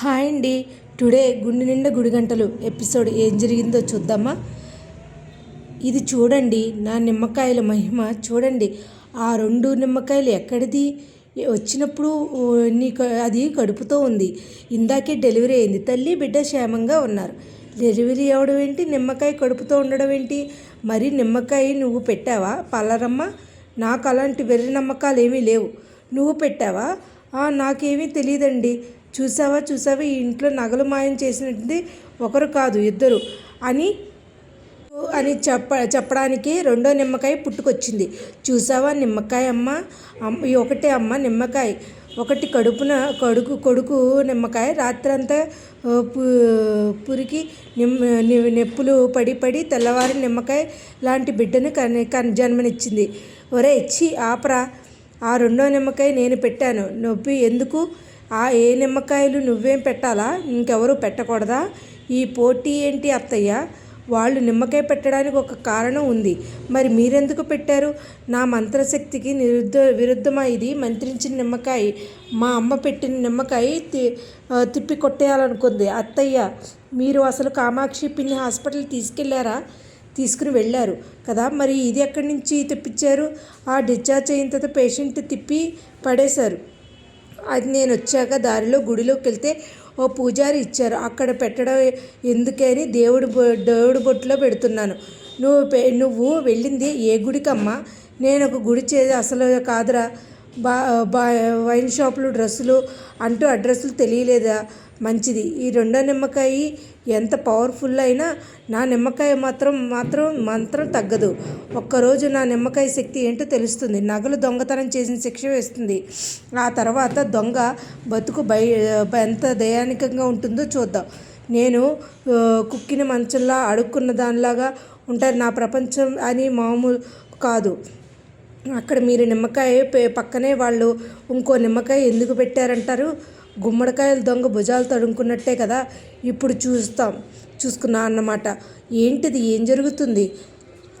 Hi అండి. Today గుండె నిండా గుడి గంటలు ఎపిసోడ్ ఏం జరిగిందో చూద్దామా? ఇది చూడండి నా నిమ్మకాయల మహిమ చూడండి. ఆ రెండు నిమ్మకాయలు ఎక్కడిది? వచ్చినప్పుడు నీకు అది కడుపుతో ఉంది. ఇందాకే డెలివరీ అయింది. తల్లి బిడ్డ క్షేమంగా ఉన్నారు. డెలివరీ అవ్వడం ఏంటి? నిమ్మకాయ కడుపుతో ఉండడం ఏంటి? మరి నిమ్మకాయ నువ్వు పెట్టావా? పల్లరమ్మ నాకు అలాంటి వెర్రి నమ్మకాలు ఏమీ లేవు. నువ్వు పెట్టావా? నాకేమీ తెలియదండి చూసావా చూసావా ఈ ఇంట్లో నగలు మాయం చేసినట్టుంది ఒకరు కాదు ఇద్దరు అని అని చెప్ప చెప్పడానికి రెండో నిమ్మకాయ పుట్టుకొచ్చింది. చూసావా నిమ్మకాయ అమ్మ? ఈ ఒకటే అమ్మ నిమ్మకాయ. ఒకటి కడుపున కడుకు కొడుకు నిమ్మకాయ. రాత్రంతా పురికి నిమ్ ని- నెప్పులు పడి పడి తెల్లవారి నిమ్మకాయ లాంటి బిడ్డను కని కన్ జన్మనిచ్చింది. ఒరే ఇచ్చి ఆపరా. ఆ రెండో నిమ్మకాయ నేను పెట్టాను. నొప్పి ఎందుకు? ఆ ఏ నిమ్మకాయలు నువ్వేం పెట్టాలా? ఇంకెవరు పెట్టకూడదా? ఈ పోటీ ఏంటి అత్తయ్య? వాళ్ళు నిమ్మకాయ పెట్టడానికి ఒక కారణం ఉంది. మరి మీరెందుకు పెట్టారు? నా మంత్రశక్తికి నిరుద్ధ విరుద్ధమా ఇది? మంత్రించిన నిమ్మకాయ మా అమ్మ పెట్టిన నిమ్మకాయ తి తిప్పి కొట్టేయాలనుకుంది. అత్తయ్య మీరు అసలు కామాక్షి పిన్ని హాస్పిటల్ తీసుకెళ్ళారా? తీసుకుని వెళ్ళారు కదా? మరి ఇది ఎక్కడి నుంచి తెప్పించారు? ఆ డిశ్చార్జ్ అయిన తర్వాత పేషెంట్ తిప్పి పడేశారు. అది నేను వచ్చాక దారిలో గుడిలోకి వెళ్తే ఓ పూజారి ఇచ్చారు. అక్కడ పెట్టడం ఎందుకని దేవుడు బొ- దేవుడు బొట్టులో పెడుతున్నాను. నువ్వు పె- నువ్వు వెళ్ళింది ఏ గుడికమ్మా? నేను ఒక గుడి చేది అసలు కాదురా. బా బా వైన్ షాపులు డ్రెస్సులు అంటూ అడ్రస్సులు తెలియలేదా? మంచిది. ఈ రెండో నిమ్మకాయ ఎంత పవర్ఫుల్ అయినా నా నిమ్మకాయ మాత్రం మాత్రం మాత్రం తగ్గదు. ఒక్కరోజు నా నిమ్మకాయ శక్తి ఏంటో తెలుస్తుంది. నగలు దొంగతనం చేసిన శిక్ష వేస్తుంది. ఆ తర్వాత దొంగ బతుకు బయ ఎంత దయానికంగా ఉంటుందో చూద్దాం. నేను కుక్కిన మంచంలా అడుక్కున్న దానిలాగా ఉంటారు నా ప్రపంచం అని మామూలు కాదు. అక్కడ మీరు నిమ్మకాయ పే- పక్కనే వాళ్ళు ఇంకో నిమ్మకాయ ఎందుకు పెట్టారంటారు? గుమ్మడికాయలు దొంగ భుజాలు తడుముకున్నట్టే కదా ఇప్పుడు చూస్తాం చూసుకున్నా అన్నమాట. ఏంటిది? ఏం జరుగుతుంది?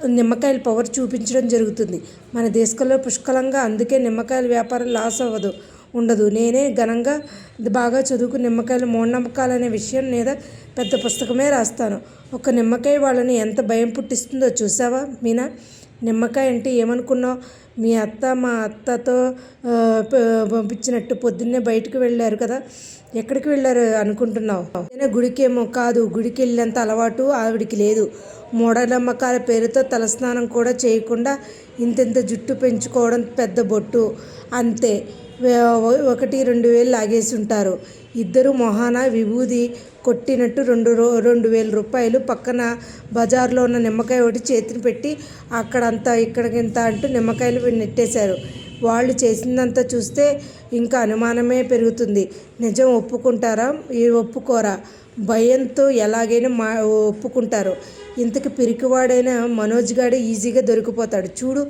నిమ్మకాయలు పవర్ చూపించడం జరుగుతుంది. మన దేశంలో పుష్కలంగా అందుకే నిమ్మకాయల వ్యాపారం లాస్ అవ్వదు ఉండదు. నేనే ఘనంగా బాగా చదువుకుని నిమ్మకాయలు మూఢనమ్మకాలు అనే విషయం మీద పెద్ద పుస్తకమే రాస్తాను. ఒక నిమ్మకాయ వాళ్ళని ఎంత భయం పుట్టిస్తుందో చూసావా మీనా? నిమ్మకాయ అంటే ఏమనుకున్నావు? మీ అత్త మా అత్తతో పంపించినట్టు పొద్దున్నే బయటకు వెళ్ళారు కదా. ఎక్కడికి వెళ్ళారు అనుకుంటున్నావు? ఏదైనా గుడికేమో కాదు. గుడికి వెళ్ళేంత అలవాటు ఆవిడికి లేదు. మూఢనమ్మకాల పేరుతో తలస్నానం కూడా చేయకుండా ఇంతెంత జుట్టు పెంచుకోవడం పెద్ద బొట్టు. అంతే. ఒకటి రెండు వేలు లాగేసి ఉంటారు ఇద్దరు మొహాన విభూది కొట్టినట్టు రెండు రో రెండు వేల రూపాయలు పక్కన బజార్లో ఉన్న నిమ్మకాయ ఒకటి చేతిని పెట్టి అక్కడంతా ఇక్కడికింత అంటూ నిమ్మకాయలు నెట్టేశారు. వాళ్ళు చేసిందంతా చూస్తే ఇంకా అనుమానమే పెరుగుతుంది. నిజం ఒప్పుకుంటారా? ఈ ఒప్పుకోరా? భయంతో ఎలాగైనా మా ఒప్పుకుంటారు. ఇంతకు పిరికివాడైన మనోజ్ గాడు ఈజీగా దొరికిపోతాడు. చూడు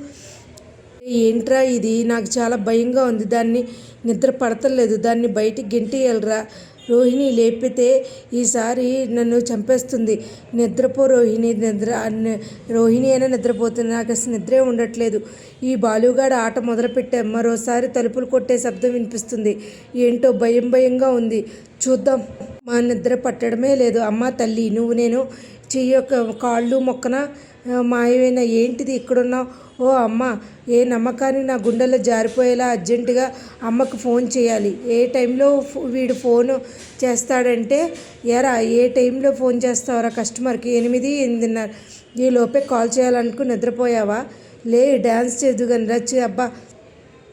ఏంట్రా ఇది? నాకు చాలా భయంగా ఉంది. దాన్ని నిద్ర పడతలేదు. దాన్ని బయటికి గెంటియలరా. రోహిణి లేపితే ఈసారి నన్ను చంపేస్తుంది. నిద్రపో రోహిణి నిద్ర రోహిణి అయినా నిద్రపోతుంది. నాకు అసలు నిద్రే ఉండట్లేదు. ఈ బాలుగాడు ఆట మొదలుపెట్టే. మరోసారి తలుపులు కొట్టే శబ్దం వినిపిస్తుంది. ఏంటో భయం భయంగా ఉంది. చూద్దాం. మా నిద్ర పట్టడమే లేదు. అమ్మ తల్లి నువ్వు నేను చెయ్యి యొక్క కాళ్ళు మొక్కన మాయమైన. ఏంటిది ఇక్కడున్నావు? ఓ అమ్మ ఏ నమ్మకాన్ని నా గుండెలో జారిపోయేలా అర్జెంటుగా అమ్మకు ఫోన్ చేయాలి. ఏ టైంలో ఫో- వీడు ఫోన్ చేస్తాడంటే ఎరా ఏ టైంలో ఫోన్ చేస్తావరా కస్టమర్కి? ఎనిమిది ఎనిమిదిన్నర. ఈ లోపే కాల్ చేయాలనుకుని నిద్రపోయావా? లే డ్యాన్స్ చేదుగాని కానీ రచ్చి అబ్బా.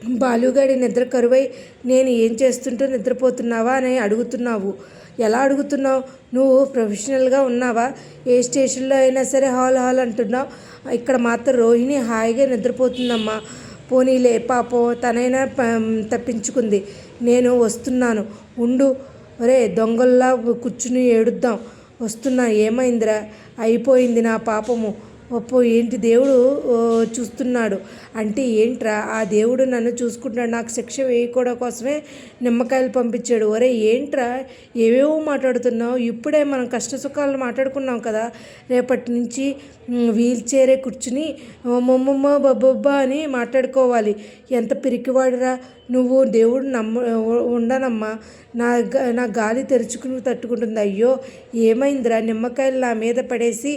బాలుగాడి నిద్ర కరువై నేను ఏం చేస్తుంటూ నిద్రపోతున్నావా అని అడుగుతున్నావు. ఎలా అడుగుతున్నావు? నువ్వు ప్రొఫెషనల్గా ఉన్నావా? ఏ స్టేషన్లో అయినా సరే హాల్ హాల్ అంటున్నావు. ఇక్కడ మాత్రం రోహిణి హాయిగా నిద్రపోతుందమ్మా. పోనీలే పాపం తనైనా తప్పించుకుంది. నేను వస్తున్నాను. ఉండు. ఒరే దొంగల్లా కూర్చుని ఏడుద్దాం. వస్తున్నా ఏమైందిరా? అయిపోయింది నా పాపము. ఒప్పో ఏంటి దేవుడు చూస్తున్నాడు. అంటే ఏంట్రా ఆ దేవుడు నన్ను చూసుకుంటున్నాడు నాకు శిక్ష వేయకూడ కోసమే నిమ్మకాయలు పంపించాడు. ఒరే ఏంట్రా ఏవేవో మాట్లాడుతున్నావు? ఇప్పుడే మనం కష్ట సుఖాలు మాట్లాడుకున్నాం కదా రేపటి నుంచి వీల్ చైరే కూర్చుని మొమ్మమ్మ బబ్బబ్బా అని మాట్లాడుకోవాలి. ఎంత పిరికివాడురా నువ్వు దేవుడు నమ్మ ఉండనమ్మా. నా నా గాలి తెరుచుకుని తట్టుకుంటుంది. అయ్యో ఏమైందిరా? నిమ్మకాయలు నా మీద పడేసి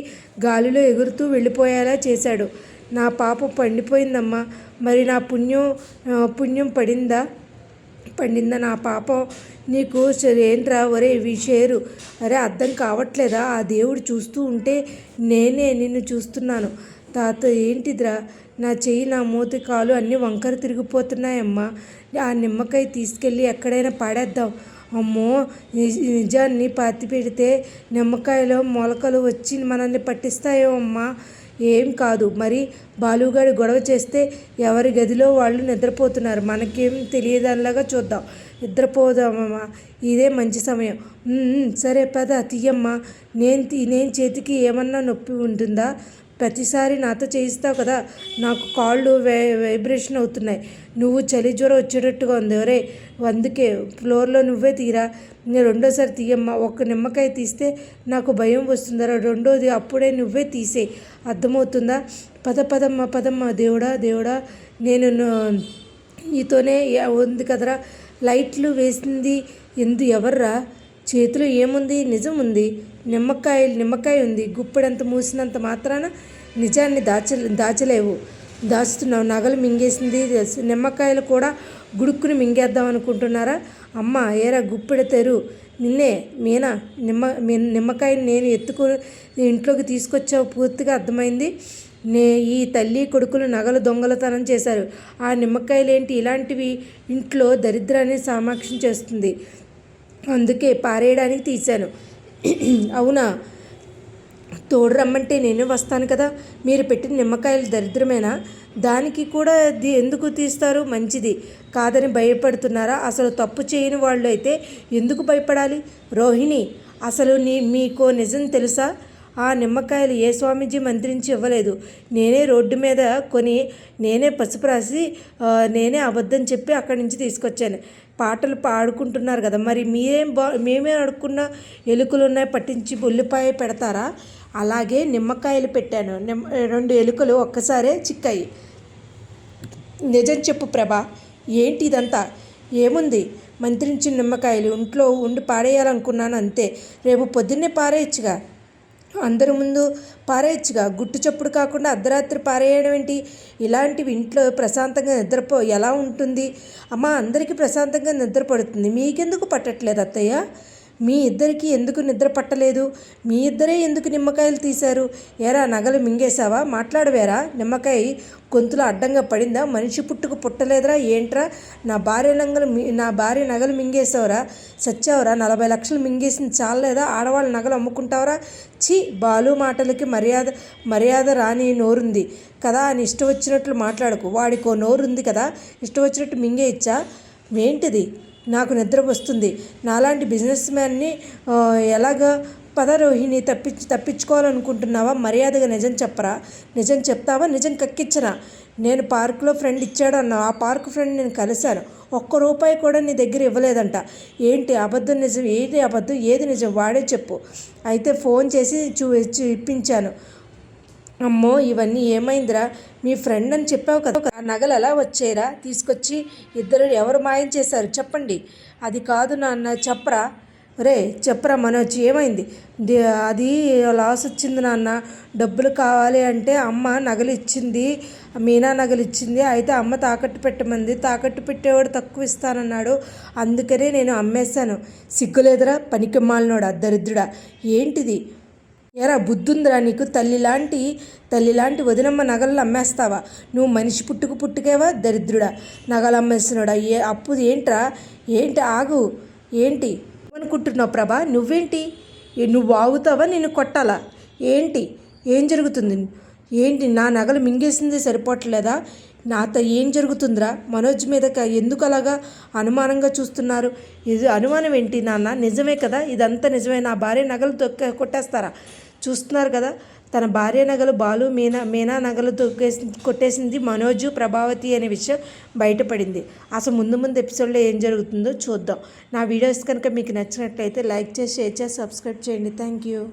గాలిలో ఎగురుతూ వెళ్ళిపోయేలా చేశాడు. నా పాప పండిపోయిందమ్మా. మరి నా పుణ్యం పుణ్యం పడిందా? పండిందా నా పాపం? నీకు ఏంట్రా ఒరే విషేరు. అరే అర్థం కావట్లేదా? ఆ దేవుడు చూస్తూ ఉంటే నేనే నిన్ను చూస్తున్నాను. తాత ఏంటిదిరా? నా చెయ్యి నా మూతి కాలు అన్నీ వంకర తిరిగిపోతున్నాయమ్మా. ఆ నిమ్మకాయ తీసుకెళ్ళి ఎక్కడైనా పాడేద్దాం. అమ్మో నిజాన్ని పాతి పెడితే నిమ్మకాయలో మొలకలు వచ్చి మనల్ని పట్టిస్తాయో అమ్మా. ఏం కాదు మరి బాలుగాడు గొడవ చేస్తే ఎవరి గదిలో వాళ్ళు నిద్రపోతున్నారు? మనకేం తెలియదనిలాగా చూద్దాం. నిద్రపోదామమ్మా ఇదే మంచి సమయం. సరే పద తీయమ్మా. నేను నేను చేతికి ఏమన్నా నొప్పి ఉంటుందా? ప్రతిసారి నాతో చేయిస్తావు కదా నాకు కాళ్ళు వై వైబ్రేషన్ అవుతున్నాయి. నువ్వు చలి జ్వరం వచ్చేటట్టుగా ఉంది. ఒరే అందుకే ఫ్లోర్లో నువ్వే తీరా నేను రెండోసారి తీయమ్మా. ఒక్క నిమ్మకాయ తీస్తే నాకు భయం వస్తుందరా రెండోది అప్పుడే నువ్వే తీసే అర్థమవుతుందా? పద పదమ్మ పదమ్మ. దేవుడా దేవుడా నేను నీతోనే ఉంది కదరా. లైట్లు వేసింది ఎందు ఎవర్రా? చేతిలో ఏముంది? నిజం ఉంది నిమ్మకాయ నిమ్మకాయ ఉంది. గుప్పెడంత మూసినంత మాత్రాన నిజాన్ని దాచ దాచలేవు. దాచుతున్నావు. నగలు మింగేసింది నిమ్మకాయలు కూడా గుడుక్కుని మింగేద్దాం అనుకుంటున్నారా? అమ్మ ఏరా గుప్పెడ తెరు. నిన్నే మీనా నిమ్మ నిమ్మకాయని నేను ఎత్తుకుని ఇంట్లోకి తీసుకొచ్చావు. పూర్తిగా అర్థమైంది. నే ఈ తల్లి కొడుకులు నగలు దొంగలతనం చేశారు. ఆ నిమ్మకాయలేంటి? ఇలాంటివి ఇంట్లో దరిద్రాన్ని సామాక్షం చేస్తుంది. అందుకే పారేయడానికి తీశాను. అవునా? తోడు రమ్మంటే నేను వస్తాను కదా? మీరు పెట్టిన నిమ్మకాయలు దరిద్రమేనా? దానికి కూడా ఎందుకు తీస్తారు? మంచిది. కాదని భయపడుతున్నారా? అసలు తప్పు చేయని వాళ్ళు అయితే ఎందుకు భయపడాలి? రోహిణి అసలు నీ మీకో నిజం తెలుసా? ఆ నిమ్మకాయలు ఏ స్వామీజీ మంత్రించి ఇవ్వలేదు. నేనే రోడ్డు మీద కొని నేనే పసుపు రాసి నేనే అబద్ధం చెప్పి అక్కడి నుంచి తీసుకొచ్చాను. పాటలు పాడుకుంటున్నారు కదా. మరి మీరేం బా మేమే అడుక్కున్న ఎలుకలు ఉన్నాయి పట్టించి ఉల్లిపాయ పెడతారా? అలాగే నిమ్మకాయలు పెట్టాను. నిమ్మ రెండు ఎలుకలు ఒక్కసారే చిక్కాయి. నిజం చెప్పు ప్రభా. ఏంటి ఇదంతా? ఏముంది? మంత్రించిన నిమ్మకాయలు ఇంట్లో ఉండి పాడేయాలనుకున్నాను అంతే. రేపు పొద్దున్నే పారేయచ్చుగా. అందరి ముందు పారేయచ్చుగా. గుట్టు చప్పుడు కాకుండా అర్ధరాత్రి పారేయడం ఏంటి? ఇలాంటివి ఇంట్లో ప్రశాంతంగా నిద్రపో ఎలా ఉంటుంది? అమ్మ అందరికీ ప్రశాంతంగా నిద్ర పడుతుంది. మీకెందుకు పట్టట్లేదు అత్తయ్య? మీ ఇద్దరికి ఎందుకు నిద్ర పట్టలేదు? మీ ఇద్దరే ఎందుకు నిమ్మకాయలు తీశారు? ఏరా నగలు మింగేశావా? మాట్లాడవేరా? నిమ్మకాయ గొంతులో అడ్డంగా పడిందా? మనిషి పుట్టుకు పుట్టలేదురా ఏంట్రా? నా భార్య నగలు నా భార్య నగలు మింగేసావురా సచ్చావురా నలభై లక్షలు మింగేసింది చాలలేదా? ఆడవాళ్ళ నగలు అమ్ముకుంటావురా? చి బాలు మాటలకి మర్యాద మర్యాద రాని నోరుంది. కదా అని ఇష్టం వచ్చినట్లు మాట్లాడకు. వాడికో నోరుంది కదా? ఇష్టం వచ్చినట్టు మింగేయచ్చా? ఏంటిది? నాకు నిద్ర వస్తుంది. నాలాంటి బిజినెస్ మ్యాన్ని ఎలాగ పదరోహిణి తప్పించి తప్పించుకోవాలనుకుంటున్నావా? మర్యాదగా నిజం చెప్పరా? నిజం చెప్తావా? నిజం కక్కించరా నేను పార్కులో ఫ్రెండ్ ఇచ్చాడు అన్నావు ఆ పార్క్ ఫ్రెండ్ నేను కలిశాను. ఒక్క రూపాయి కూడా నీ దగ్గర ఇవ్వలేదంట. ఏంటి అబద్ధం నిజం? ఏది అబద్ధం? ఏది నిజం? వాడే చెప్పు. అయితే ఫోన్ చేసి చూ ఇప్పించాను. అమ్మో ఇవన్నీ ఏమైందిరా? మీ ఫ్రెండ్ అని చెప్పావు కదా. ఆ నగలు ఎలా వచ్చాయిరా? తీసుకొచ్చి ఇద్దరు ఎవరు మాయం చేశారు చెప్పండి. అది కాదు నాన్న చెప్పరా? రే చెప్పరా మనోజ్ ఏమైంది? అది లాస్ వచ్చింది నాన్న. డబ్బులు కావాలి అంటే అమ్మ నగలు ఇచ్చింది మీనా నగలు ఇచ్చింది అయితే అమ్మ తాకట్టు పెట్టమంది. తాకట్టు పెట్టేవాడు తక్కువ ఇస్తానన్నాడు. అందుకనే నేను అమ్మేశాను. సిగ్గులేదురా? పనికిమ్మాలనోడా దరిద్రుడా. ఏంటిది? ఎరా బుద్ధుందిరా నీకు? తల్లిలాంటి తల్లిలాంటి వదినమ్మ నగలు అమ్మేస్తావా? నువ్వు మనిషి పుట్టుకు పుట్టుకేవా? దరిద్రుడా. నగలు అమ్మేస్తున్నాడా? ఏ అప్పు ఏంట్రా? ఏంటి ఆగు? ఏంటి? అనుకుంటున్నావు ప్రభా? నువ్వేంటి? నువ్వు ఆగుతావా? నేను కొట్టాలా? ఏంటి? ఏం జరుగుతుంది? ఏంటి? నా నగలు మింగేసింది సరిపోవట్లేదా? నాతో ఏం జరుగుతుందిరా? మనోజ్ మీద ఎందుకు అలాగా అనుమానంగా చూస్తున్నారు? ఇది అనుమానం ఏంటి నాన్న? నిజమే కదా? ఇదంతా నిజమే. నా భార్య నగలు తొక్క కొట్టేస్తారా? చూస్తున్నారు కదా? తన భార్య నగలు బాలు మీనా మీనా నగలు తొక్కేసి కొట్టేసింది మనోజు ప్రభావతి అనే విషయం బయటపడింది. అసలు ముందు ముందు ఎపిసోడ్లో ఏం జరుగుతుందో చూద్దాం. నా వీడియోస్ కనుక మీకు నచ్చినట్లయితే లైక్ చేసి షేర్ చేసి సబ్స్క్రైబ్ చేయండి. Thank you.